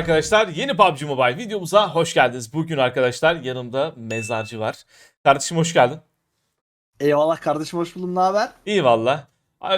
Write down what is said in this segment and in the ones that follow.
arkadaşlar. Yeni PUBG Mobile videomuza hoş geldiniz. Bugün arkadaşlar yanımda mezarcı var. Kardeşim hoş geldin. Eyvallah kardeşim hoş buldum. Ne haber? İyi valla.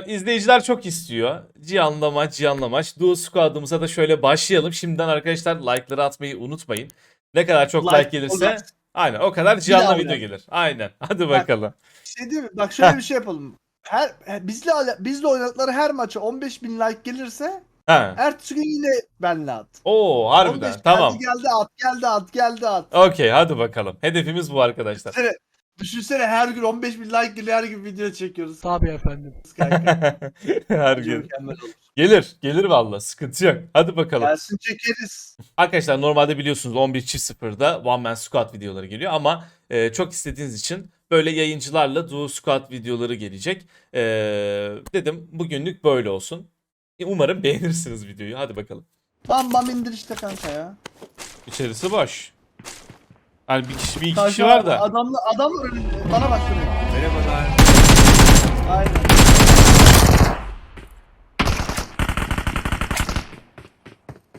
İzleyiciler çok istiyor. Cihan'la maç, Cihan'la maç. Duo Squad'ımıza da şöyle başlayalım. Şimdiden arkadaşlar like'ları atmayı unutmayın. Ne kadar çok like, Like gelirse olacak. aynen o kadar Cihan'la video gelir. Aynen. Hadi bakalım. Şey değil mi? Bak şöyle bir şey yapalım. Her he- bizle bizle oynadıkları her maça 15 bin like gelirse Ha. ertesi gün yine benle at. Oo harbiden. 15 Tamam. Geldi, geldi at geldi at geldi at. Okey hadi bakalım. Hedefimiz bu arkadaşlar. Düşünsene, düşünsene her gün 15 bin like geliyor her gün video çekiyoruz. Tabii efendim. Her gün. Gelir. Gelir valla. Sıkıntı yok. Hadi bakalım. Gelsin çekeriz. Arkadaşlar normalde biliyorsunuz 11.0'da One Man Squad videoları geliyor ama e, çok istediğiniz için böyle yayıncılarla Duo Squad videoları gelecek. E, dedim bugünlük böyle olsun. E, Umarım beğenirsiniz videoyu. Hadi bakalım. Bam bam indir işte kanka ya. İçerisi boş. Yani bir kişi bir iki Kanka, kişi var da. Adamla, adam önünde. Bana bak şuraya. Merhabalar. Aynen.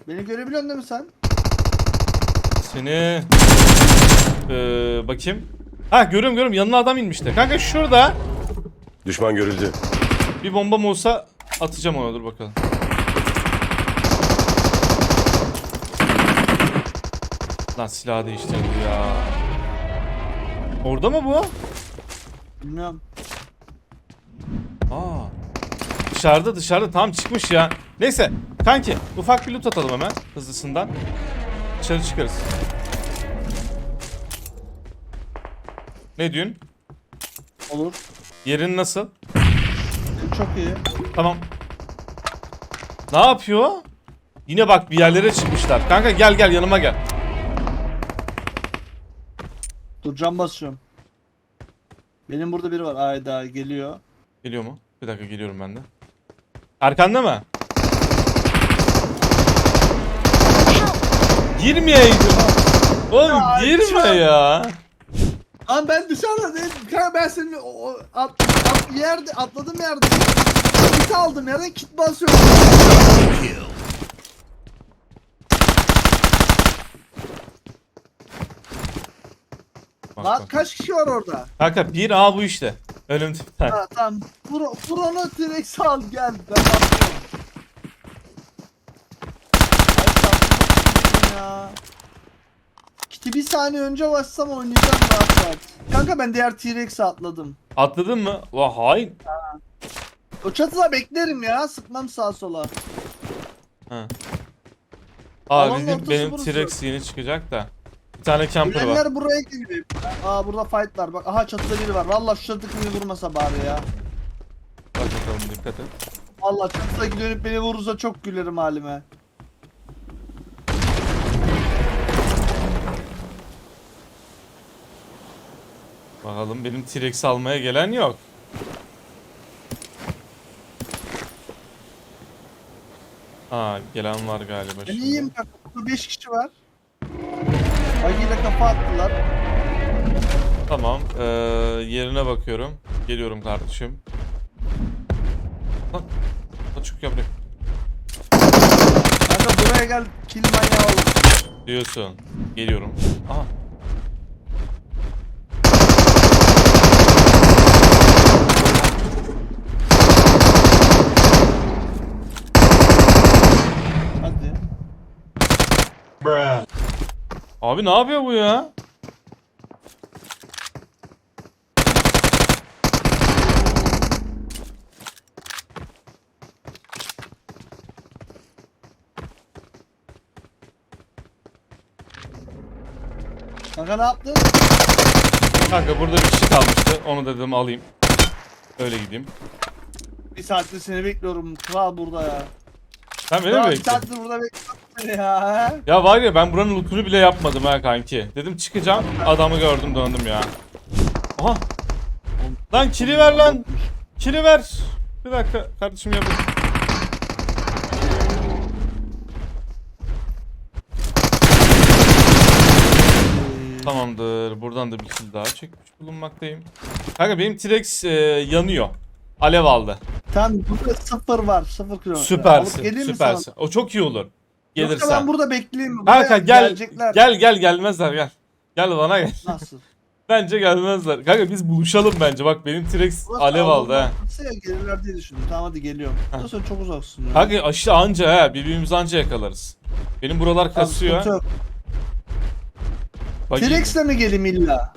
Beni görebiliyorsun değil mi sen? Seni e, bakayım. Ha görüyorum görüyorum yanına adam inmişti. Kanka şurada Düşman görüldü. bir bombam olsa atacağım ona dur bakalım. Lan silah değiştirdi ya. Orada mı bu? Bilmiyorum. Aa. Dışarıda dışarıda tam çıkmış ya. Neyse kanki ufak bir loot atalım hemen hızlısından. Dışarı çıkarız. Ne diyorsun? Olur. Yerin nasıl? Çok iyi. Tamam. Ne yapıyor? Yine bak bir yerlere çıkmışlar. Kanka gel gel yanıma gel. Dur cam basıyorum. Benim burada biri var. Ayda geliyor. Geliyor mu? Bir dakika geliyorum ben de. Arkanda mı? Girmeyeydin. Oğlum Ya, girme ya. Lan ben dışarıda değilim. Kanka ben senin o- at, at, yerde atladım yerde. Kit aldım yerden kit basıyorum. Bak, Lan bak. kaç kişi var orada? Kanka bir A bu işte. Önümde bir tane. Ha tamam. Pro, Pro'nu direkt al gel. Ben basıyorum. Ay, saçma ya. Kiti bir saniye önce bassam oynayacağım rahat rahat. Kanka ben diğer T-Rex'e atladım. Atladın mı? Vah hain. O çatıda beklerim ya. Sıkmam sağa sola. Ha. Alanın Aa bizim ortası benim burası. T-Rex yeni çıkacak da. Bir tane camper var. Gülenler buraya geliyor. Aa burada fight var. Bak aha çatıda biri var. Vallahi şu çatıdaki beni vurmasa bari ya. Bak bakalım dikkat et. Vallahi çatıdaki dönüp beni vurursa çok gülerim halime. Bakalım benim T-Rex almaya gelen yok. Aa gelen var galiba Ben şimdi. iyiyim bak. Burada 5 kişi var. Bagiyle kafa attılar. Tamam. Ee, yerine bakıyorum. Geliyorum kardeşim. Lan. Lan çık ya buraya. Kanka buraya gel. Kill manyağı ol. Diyorsun. Geliyorum. Aha. Hadi. Abi ne yapıyor bu ya? Kanka ne yaptın? Kanka burada bir kişi kalmıştı. Onu da dedim alayım. Öyle gideyim. Bir saattir seni bekliyorum. Kral burada ya. Sen beni mi Kral bir bekliyorsun? saattir burada bekliyorum ya. Ya var ya ben buranın lootunu bile yapmadım ha kanki. Dedim çıkacağım. Adamı gördüm döndüm ya. Aha. Lan kili ver lan. Kili ver. Bir dakika kardeşim yapayım. Tamamdır. Buradan da bir kill daha çekmiş bulunmaktayım. Kanka benim T-Rex e, yanıyor. Alev aldı. Tamam burada sıfır var. Sıfır kilometre. Süpersin. Süpersin. O çok iyi olur. Yoksa Gelirsen. ben burada bekleyeyim mi? Kanka gel. gelecekler. Gel gel gelmezler gel. Gel bana gel. Nasıl? Bence gelmezler. Kanka biz buluşalım bence. Bak benim T-Rex alev aldı ha. Nasıl ya gelirler diye düşündüm. Tamam hadi geliyorum. Ha. Burası sen çok uzaksın ya. Kanka aşı anca ha. Birbirimizi anca yakalarız. Benim buralar kasıyor. Buggy- T-Rex'le mi geleyim illa?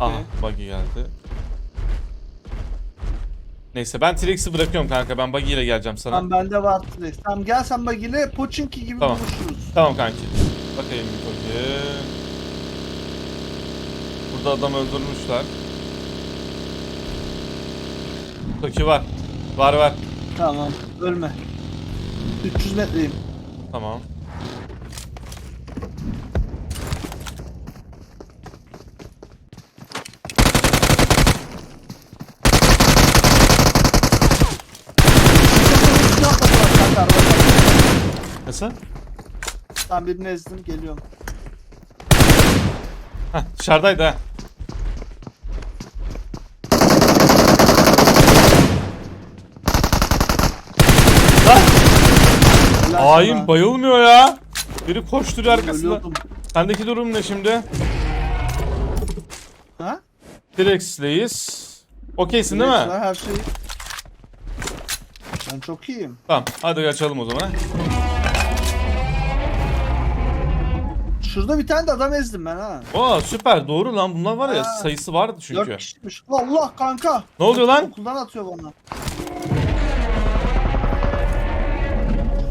Aha Okey. buggy geldi. Neyse ben T-Rex'i bırakıyorum kanka. Ben buggy ile geleceğim sana. Tamam bende var T-Rex. Tamam gel sen bagile Pochinki gibi Tamam. buluşuruz. Tamam kanki. Bakayım bir Toki. Burada adam öldürmüşler. Toki var. Var var. Tamam ölme. 300 metreyim. Tamam. Nasıl? Tamam birini ezdim geliyorum. Heh dışarıdaydı ha. Helal hain sana. bayılmıyor ya. Biri koşturuyor arkasında. Ölüyordum. Sendeki durum ne şimdi? Ha? T-Rex'leyiz. Okeysin değil mi? Her şey. Ben çok iyiyim. Tamam hadi açalım o zaman. Şurada bir tane de adam ezdim ben ha. Oo süper doğru lan bunlar var ya Ha. sayısı vardı çünkü. 4 kişiymiş. Allah kanka. Ne oluyor lan? Okuldan atıyor bana.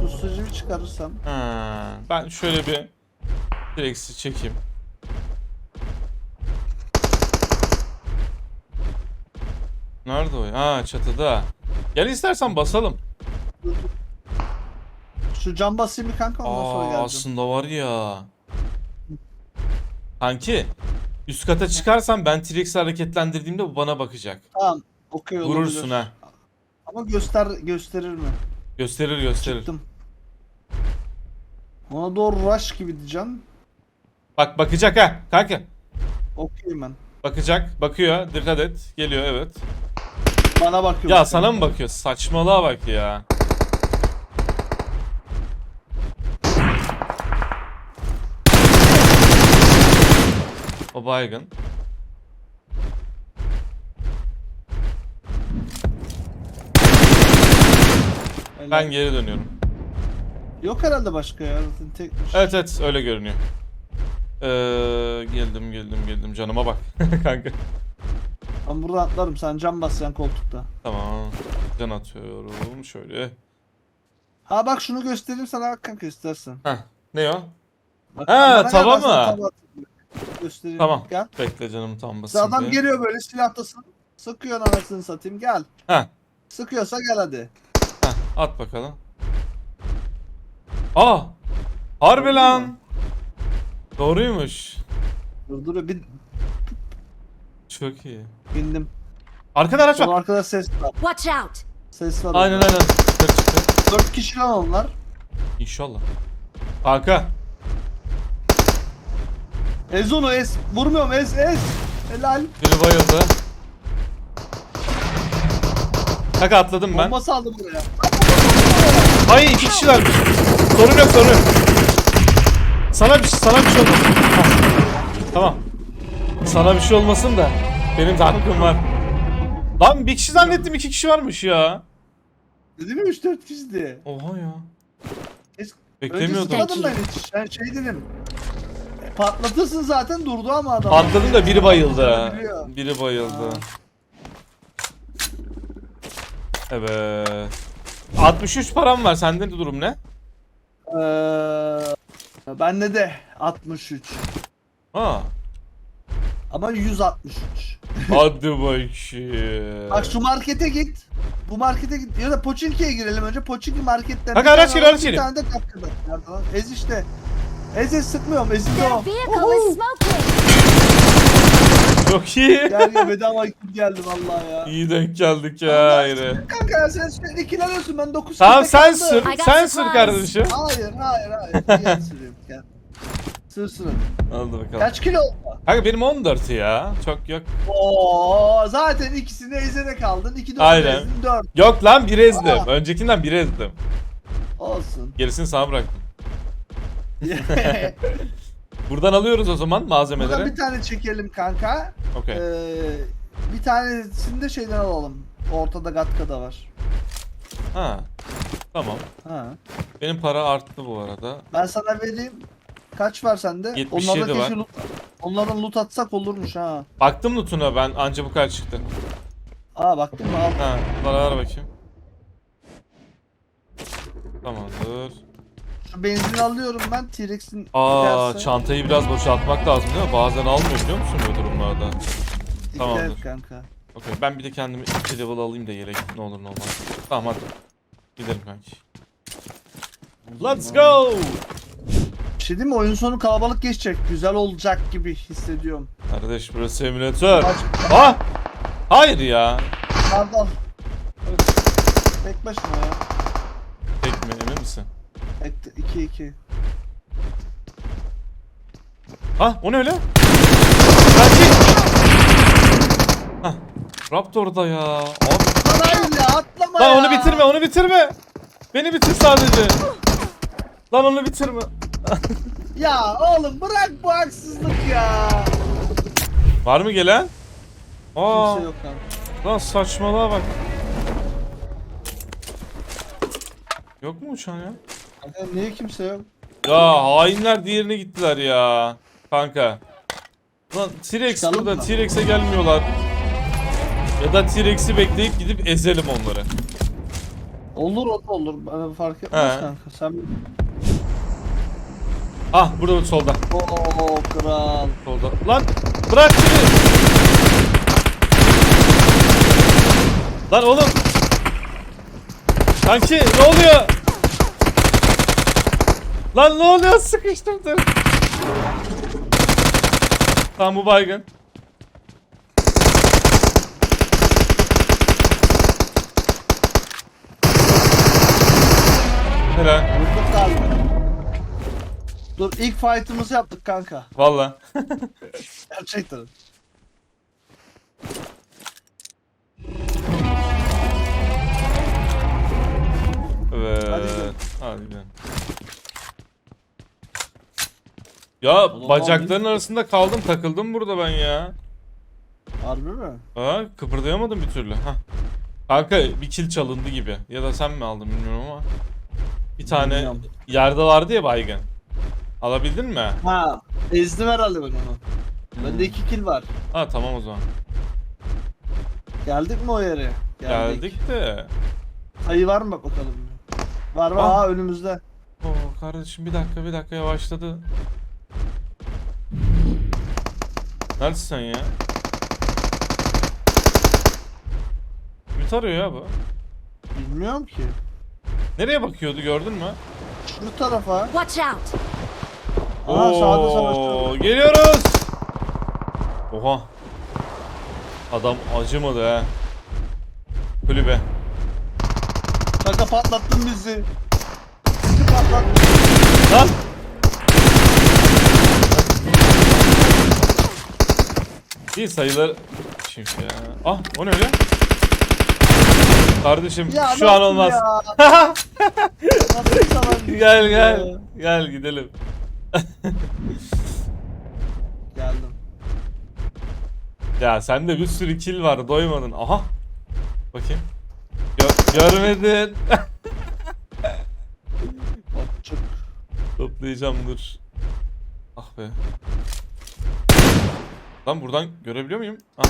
Susturucu bir çıkarırsam. Ha, ben şöyle bir T-Rex'i çekeyim. Nerede o? Ha çatıda. Gel istersen basalım. Şu cam basayım bir kanka ondan sonra Aa geleceğim. aslında var ya. Kanki üst kata çıkarsan ben T-Rex'i hareketlendirdiğimde bu bana bakacak. Tamam. Okey olabilir. Vurursun ha. Ama göster gösterir mi? Gösterir gösterir. Çıktım. Ona doğru rush gibi diyeceğim. Bak bakacak ha kanka. Okeyim ben. Bakacak. Bakıyor. Dikkat et. Geliyor evet. Bana bakıyor. Ya sana mı bakıyor? Saçmalığa bak ya. O baygın. Ben geri dönüyorum. Yok herhalde başka ya. Zaten tekmiş. Evet evet öyle görünüyor. Ee, geldim geldim geldim canıma bak kanka. Ben buradan atlarım. Sen cam basacaksın koltukta. Tamam. Can atıyorum şöyle. Ha bak şunu göstereyim sana kanka istersen. Heh, ne o? Bak, Ha, gel, tava mı? tava atayım. Göstereyim. Tamam. Gel. Bekle canım tam basın adam bir. geliyor böyle silahtasın. Sıkıyor anasını satayım gel. Heh, Sıkıyorsa gel hadi. heh, at bakalım. Aa! Harbi Doğru lan. mu? Doğruymuş. Dur dur bir Çok iyi. bindim. Arkada araç Sol var. arkada ses var. Watch out! Ses var. Aynen aynen. Çıktı çıktı. Dört kişi lan onlar. İnşallah. Kanka. Ez onu ez. Vurmuyorum ez ez. Helal. Biri bayıldı. Kanka atladım ben. Bomba saldım buraya. Ay iki kişilermiş. Sorun yok sorun yok. Sana bir sana bir şey olmasın. Hah, Tamam. Sana bir şey olmasın da benim tankım var. Lan bir kişi zannettim iki kişi varmış ya. Dedim ya 3-4 kişi diye. Oha ya. Es- Beklemiyordum. Önce sıkmadım ben hiç. Ben şey dedim. Patlatırsın zaten durdu ama adam. Atladım da biri bayıldı. Biliyor. Biri bayıldı. Evet. 63 param var. Sende de durum ne? Ee, bende de 63. Ha. Ama 163. Hadi bakayım. Bak şu markete git. Bu markete git. Ya da Poçinki'ye girelim önce. Poçinki marketten. Bir araç al, araç Bir geliyor. tane de lan? Ez işte. Ez ez sıkmıyorum. Ezildi Their o. vehicle Uhu. is smoking! Çok iyi. Gel gel bedava kim geldi vallahi ya. İyi denk geldik ya yine. Kanka ya sen sürekli ikileniyorsun ben 9 Tamam sen sür. Sen sür kardeşim. Hayır hayır hayır. Gel süreyim gel. Sür sürün. Hadi bakalım. Kaç kilo? Kanka benim 14 ya. Çok yok. Oo zaten ikisini ezene kaldın. 2 4 Aynen. ezdin 4. Yok lan bir ezdim. Aa. Öncekinden bir ezdim. Olsun. Gerisini sana bıraktım. Buradan alıyoruz o zaman malzemeleri. bir tane çekelim kanka. Okey. Ee, bir tanesini de şeyden alalım. Ortada Gatka'da var. Ha. Tamam. Ha. Benim para arttı bu arada. Ben sana vereyim. Kaç var sende? 77 Onlardan var. loot, onlardan loot atsak olurmuş ha. Baktım lootuna ben anca bu kadar çıktı. Aa baktın mı al. Ha, bana ver bakayım. Tamamdır. Şu benzini alıyorum ben T-Rex'in Aa, giderse. çantayı biraz boşaltmak lazım değil mi? Bazen almıyor biliyor musun bu durumlarda? Dikkat et tamamdır. kanka. Okey, ben bir de kendimi 2 level alayım da yelek ne olur ne olmaz. Tamam hadi. Gidelim kanki. Let's go! Bir şey diyeyim mi? Oyun sonu kalabalık geçecek. Güzel olacak gibi hissediyorum. Kardeş burası simülatör. Kaç... Ah! Hayır ya. Pardon. Tek başına ya. Tek mi emin misin? Tek 2 2. Ha o ne öyle? Kanki! Hah. Raptor'da ya. Abi. Lan ya atlama ya. Lan onu bitirme onu bitirme. Beni bitir sadece. Lan onu bitirme. Ya oğlum bırak bu haksızlık ya. Var mı gelen? Aa, Kimse yok kanka. lan saçmalığa bak. Yok mu uçan ya? Kanka niye kimse yok? Ya hainler diğerine gittiler ya. Kanka. Lan T-Rex Çıkalım burada mı? T-Rex'e gelmiyorlar. Ya da T-Rex'i bekleyip gidip ezelim onları. Olur o da olur. Bana fark etmez He. kanka. Sen Ah burada solda. Oo kral. Solda. Lan bırak beni. Lan oğlum. Kanki ne oluyor? Lan ne oluyor? Sıkıştım dur. Tamam bu baygın. Helal. Dur ilk fight'ımızı yaptık kanka. Valla. Gerçekten. Ya bacakların abi. arasında kaldım takıldım burada ben ya. Harbi mi? Ha kıpırdayamadım bir türlü. Hah. Kanka bir kill çalındı gibi. Ya da sen mi aldın bilmiyorum ama. Bir tane Bilmiyorum. yerde vardı ya baygın. Alabildin mi? Ha, ezdim herhalde ben onu. Bende iki kill var. Ha tamam o zaman. Geldik mi o yere? Geldik de. Sayı var mı bak bakalım. Var var Ah. ha önümüzde. Oo kardeşim bir dakika bir dakika yavaşladı. Neredesin sen ya? Ümit arıyor ya bu. Bilmiyorum ki. Nereye bakıyordu gördün mü? Şu tarafa. Watch out! Aha sağda. Geliyoruz. Oha. Adam acımadı ha. Kulübe. Kanka patlattın bizi. Bizi patlattın. Lan. Bir sayılar çünkü ya. Ah o ne öyle? Kardeşim Ya şu an nasıl olmaz. ya? Nasıl savaş? gel gel. Gel gidelim. Geldim. Ya sende bir sürü kill var doymadın. Aha. Bakayım. Gö- görmedin. Bak. Toplayacağım dur. Ah be. Lan buradan görebiliyor muyum? Aha.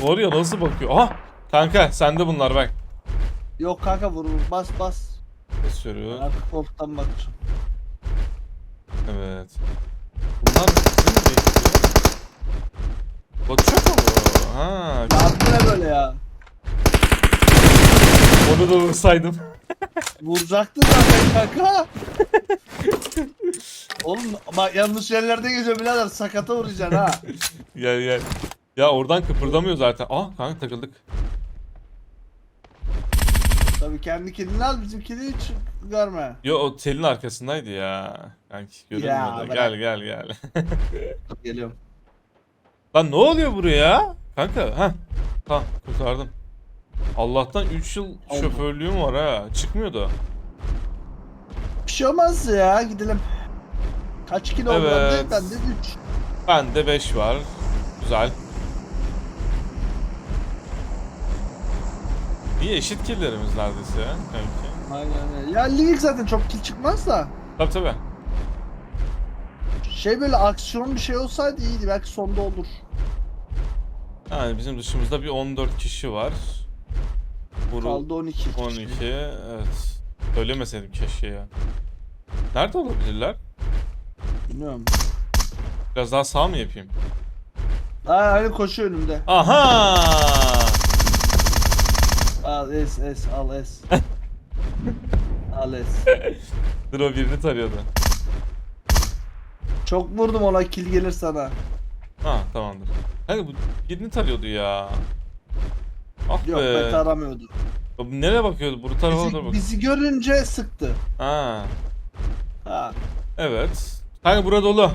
Var ya nasıl bakıyor? Aha! Kanka sende bunlar bak. Yok kanka vur vur bas bas. Basıyorum. Arka koltuktan bakacağım. Evet. Bunlar bizim mi bekliyor? Bakacak mı bu? Ha. Ne böyle ya? Onu da vursaydım. Vuracaktın zaten kanka. Oğlum bak yanlış yerlerde geziyor birader sakata vuracaksın ha. gel gel. Ya oradan kıpırdamıyor zaten. Ah kanka takıldık. Tabii kendi kendini al bizimkini hiç görme. Yo o telin arkasındaydı ya. Kanki Ya, görünmüyordu. bırak. Gel gel gel. Geliyorum. Lan ne oluyor buraya? Kanka ha. Tamam kurtardım. Allah'tan 3 yıl Allah. şoförlüğüm var ha. Çıkmıyordu. Bir şey olmaz ya gidelim. Kaç kilo oldu Evet. bende? Bende 3. Bende 5 var. Güzel. İyi eşit killlerimiz neredeyse ya kanki. Aynen öyle. Ya Livik zaten çok kill çıkmaz da. Tabii tabii. Şey böyle aksiyon bir şey olsaydı iyiydi. Belki sonda olur. Yani bizim dışımızda bir 14 kişi var. Vurul Kaldı 12. 12. Evet. Söylemeseydim keşke ya. Nerede olabilirler? Bilmiyorum. Biraz daha sağ mı yapayım? Ha hani koşuyor önümde. Aha! Al es es al es. al es. Dur o birini tarıyordu. Çok vurdum ona kill gelir sana. Ha tamamdır. Hani bu birini tarıyordu ya. Ah Yok be. ben taramıyordu. Bu Nereye bakıyordu? Bu tarafa Bizi, doğru bak. bizi görünce sıktı. Ha. Ha. Evet. Kanka burada dolu.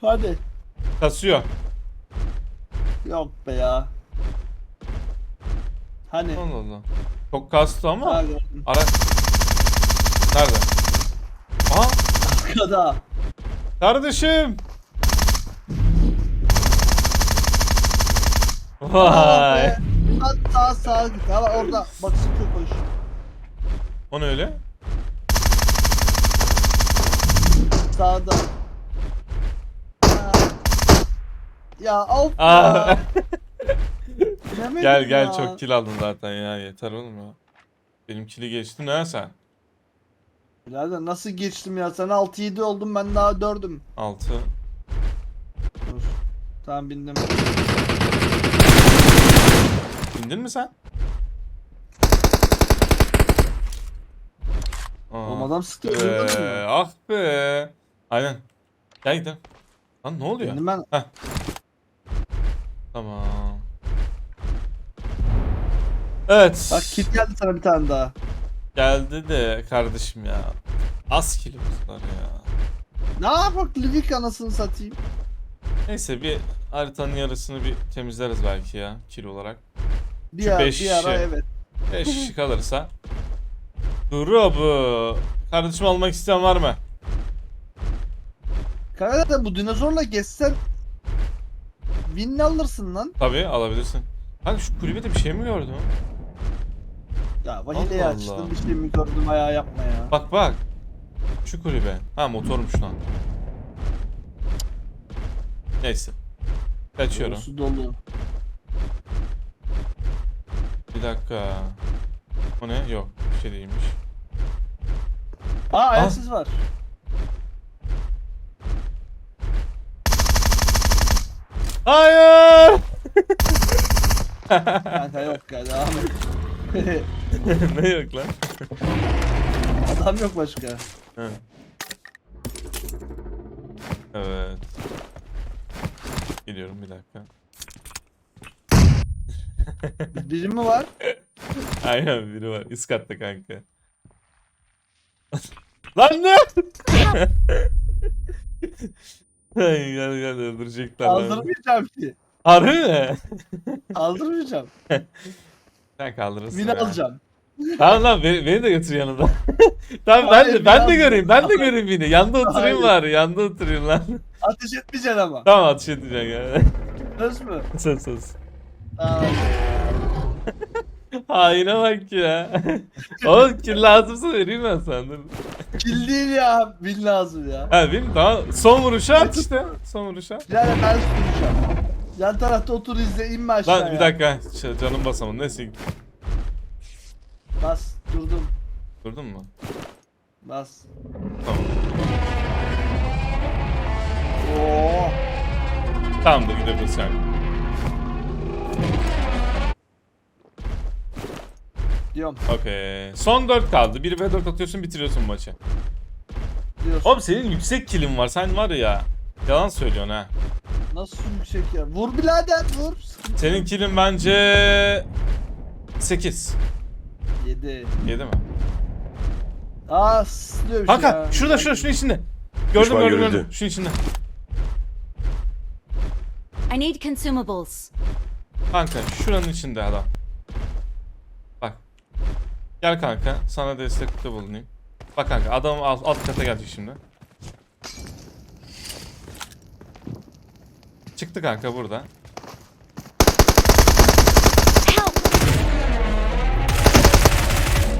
Hadi. Kasıyor. Yok be ya. Hani. Allah Allah. Çok kastı ama. Ha gördüm. Ara. Nerede? Aha. Arkada. Kardeşim. Vay. be. Sağ git. Ha orada. Bak sıkıyor koş. O ne öyle? Sağda. Ya of Aa. ya. Bilemedim gel gel ya. çok kill aldın zaten ya yeter oğlum ya. Benim kill'i geçtin ha sen. Birader nasıl geçtim ya? Sen 6-7 oldun ben daha 4'üm. 6. Dur. Tamam bindim. Bindin mi sen? Aa. Oğlum adam sıktı. Mu? ah be. Aynen. Gel gidelim. Lan ne oluyor? Ben. Tamam. Evet. Bak kit geldi sana bir tane daha. Geldi de kardeşim ya. Az kilomuz var ya. Ne yapak Livik anasını satayım. Neyse bir haritanın yarısını bir temizleriz belki ya kilo olarak. Bir, Şu ara, beş bir ara şişe. evet. 5 kişi kalırsa. Duru bu. Kardeşim almak isteyen var mı? Kanka da bu dinozorla geçsen Win alırsın lan. Tabii alabilirsin. Kanka şu kulübede bir şey mi gördün? Ya vahileyi Allah açtım Allah. bir şey mi gördüm ayağı yapma ya. Bak bak. Şu kulübe. Ha motormuş lan. Neyse. Kaçıyorum. Su dolu. Bir dakika. O ne? Yok. Bir şey değilmiş. Aa ayaksız var. Hayır! Kanka yok ya devam et. ne yok lan? Adam yok başka. Ha. Evet. Geliyorum bir dakika. Biri mi var? Aynen biri var. Üst katta kanka. Lan ne? Gel gel öldürecekler lan. Aldırmayacağım ki. Harbi mi? Aldırmayacağım. Sen kaldırırsın ya. alacağım. Tamam lan beni, beni de götür yanında. tamam ben Hayır, de, ben de biraz- göreyim ben de göreyim yine. Yanda oturayım Hayır. bari yanda oturayım lan. Ateş etmeyeceksin ama. tamam atış edeceksin ya. Söz mü? sus sus. Tamam. Haine bak ya. Oğlum kill lazımsa vereyim ben sana. dur. Kill değil ya. Win lazım ya. Ha benim tamam. Son vuruşa at işte. Son vuruşa. Yani ben tutacağım. Yan tarafta otur izle inme aşağıya. Lan bir dakika. Ç- Canım basamadı. Neyse Bas durdum. durdun mu? Bas. Tamam. Oo. Tamamdır gidebiliriz yani. Diyorum. Okey. Son 4 kaldı. 1 ve 4 atıyorsun bitiriyorsun maçı. Diyorsun. Oğlum senin yüksek kilin var. Sen var ya. Yalan söylüyorsun ha. Nasıl yüksek ya? Vur birader vur. Senin kilin bence 8. 7. 7 mi? Aa sızlıyor Kanka ya. şurada şurada şunun içinde. Gördüm Düşman gördüm görüldü. gördüm. Şunun içinde. I need consumables. Kanka şuranın içinde adam. Gel kanka sana destekte bulunayım. Bak kanka adam alt, alt kata gelecek şimdi. Çıktı kanka burada.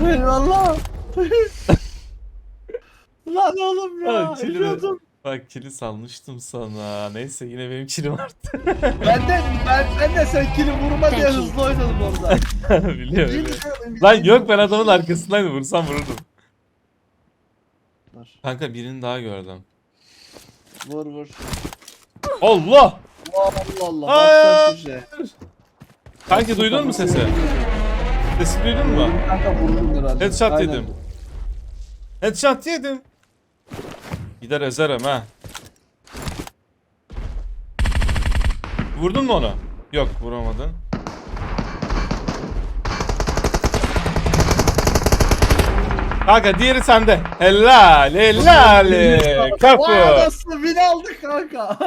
Eyvallah. Lan oğlum ya. Oğlum, ölüyordum. Bak kili salmıştım sana. Neyse yine benim kilim arttı. Ben de, ben, ben de sen kili vurma diye hızlı oynadım orada. biliyorum? Lan yok ben adamın arkasındaydım vursam vururdum. Vur Kanka birini daha gördüm. vur. vur. Allah! Allah Allah. Aa! Bak. Kanki duydun mu sesi? Sesi duydun mu? Kanka vurdum herhalde. Headshot Aynen. yedim. Headshot yedim. Gider ezerim ha. Vurdun mu onu? Yok vuramadın. Kanka diğeri sende. Helal helal. Vay Kapı. anasını bin aldık kanka.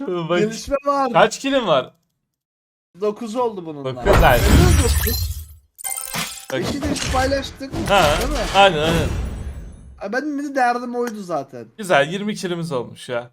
Bak, Gelişme var. kaç kilim var? 9 oldu bununla. Dokuz ay. Bak. İki de paylaştık. Ha, Değil mi? aynen aynen. Ay, Benim bir de derdim oydu zaten. Güzel 20 kilimiz olmuş ya.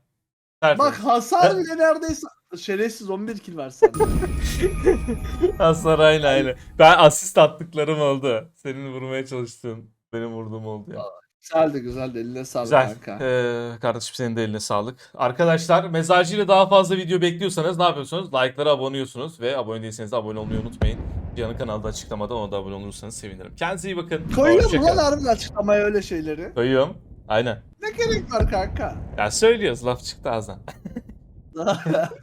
Tertemiz. Bak hasar bile neredeyse şerefsiz 11 kill var sende. Hasar aynı aynı. Ben asist attıklarım oldu. Senin vurmaya çalıştığın benim vurduğum oldu ya. güzeldi güzeldi eline sağlık Güzel. kanka. Ee, kardeşim senin de eline sağlık. Arkadaşlar Mezarcı ile daha fazla video bekliyorsanız ne yapıyorsunuz? Like'lara abone oluyorsunuz ve abone değilseniz de abone olmayı unutmayın. Cihan'ın kanalda açıklamada ona da abone olursanız sevinirim. Kendinize iyi bakın. Koyuyor mu lan Hoşçakalın. harbiden açıklamaya öyle şeyleri? Koyuyorum. Aynen. Ne gerek var kanka? Ya söylüyoruz laf çıktı ağzından.